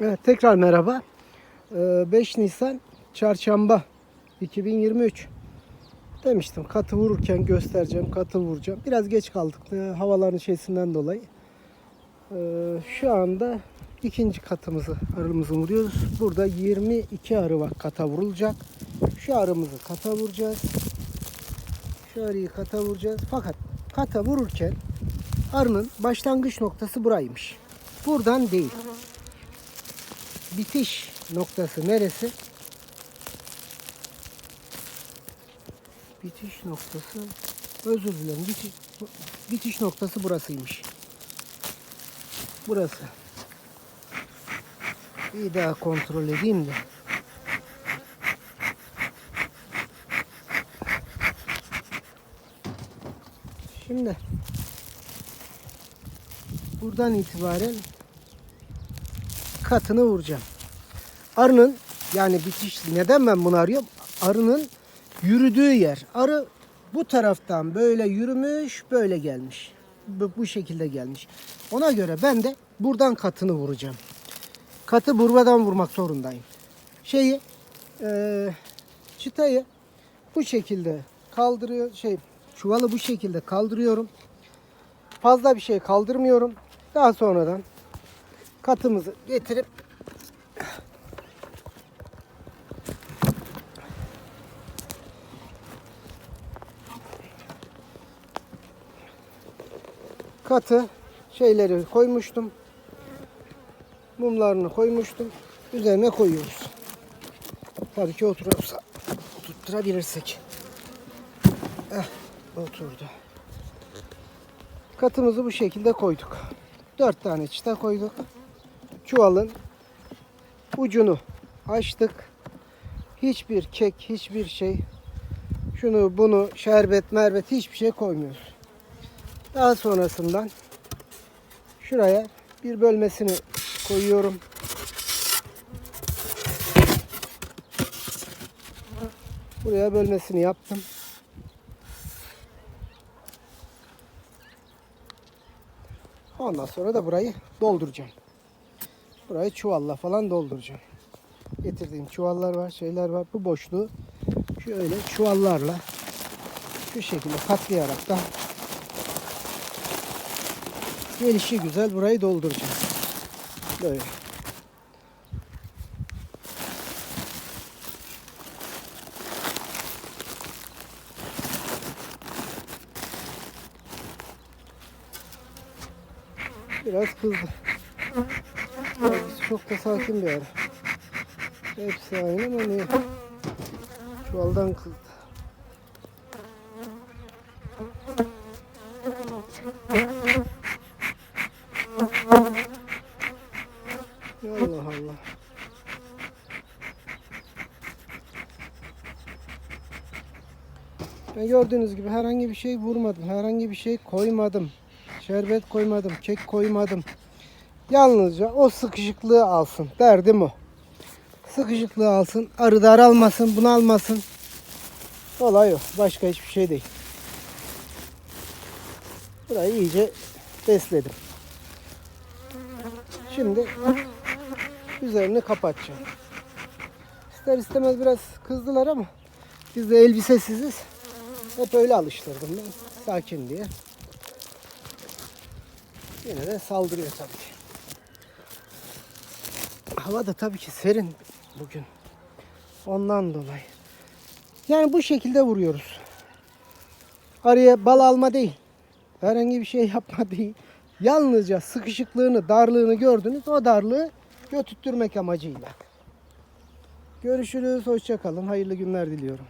Evet tekrar merhaba. Ee, 5 Nisan Çarşamba 2023. Demiştim katı vururken göstereceğim, katı vuracağım. Biraz geç kaldık e, havaların şeysinden dolayı. Ee, Şu anda ikinci katımızı, arımızı vuruyoruz. Burada 22 arı var kata vurulacak. Şu arımızı kata vuracağız. Şu arıyı kata vuracağız. Fakat kata vururken arının başlangıç noktası buraymış. Buradan değil bitiş noktası neresi? Bitiş noktası özür dilerim. Bitiş, bitiş noktası burasıymış. Burası. Bir daha kontrol edeyim de. Şimdi buradan itibaren katını vuracağım. Arının yani bitiş neden ben bunu arıyorum? Arının yürüdüğü yer. Arı bu taraftan böyle yürümüş, böyle gelmiş. Bu, bu şekilde gelmiş. Ona göre ben de buradan katını vuracağım. Katı buradan vurmak zorundayım. Şeyi eee çıtayı bu şekilde kaldırıyor şey çuvalı bu şekilde kaldırıyorum. Fazla bir şey kaldırmıyorum. Daha sonradan katımızı getirip katı şeyleri koymuştum. Mumlarını koymuştum. Üzerine koyuyoruz. Tabii ki oturursa tutturabilirsek. Eh, oturdu. Katımızı bu şekilde koyduk. Dört tane çıta koyduk. Çuvalın ucunu açtık. Hiçbir kek, hiçbir şey, şunu bunu, şerbet, merbet hiçbir şey koymuyoruz. Daha sonrasından şuraya bir bölmesini koyuyorum. Buraya bölmesini yaptım. Ondan sonra da burayı dolduracağım. Burayı çuvalla falan dolduracağım. Getirdiğim çuvallar var, şeyler var. Bu boşluğu şöyle çuvallarla şu şekilde katlayarak da gelişi güzel burayı dolduracağım. Böyle. Biraz kızdı. Çok da sakin bir ara. Hepsi aynı ama niye? Çuvaldan kızdı. Allah Allah. Ben gördüğünüz gibi herhangi bir şey vurmadım. Herhangi bir şey koymadım. Şerbet koymadım. Kek koymadım. Yalnızca o sıkışıklığı alsın. Derdim o. Sıkışıklığı alsın. Arı daralmasın. Bunalmasın. Olay o. Başka hiçbir şey değil. Burayı iyice besledim. Şimdi üzerini kapatacağım. İster istemez biraz kızdılar ama biz de elbisesiziz. Hep öyle alıştırdım ben. Sakin diye. Yine de saldırıyor tabii ki. Hava da tabii ki serin bugün. Ondan dolayı. Yani bu şekilde vuruyoruz. Araya bal alma değil. Herhangi bir şey yapma değil. Yalnızca sıkışıklığını, darlığını gördünüz. O darlığı götürtmek amacıyla. Görüşürüz. Hoşçakalın. Hayırlı günler diliyorum.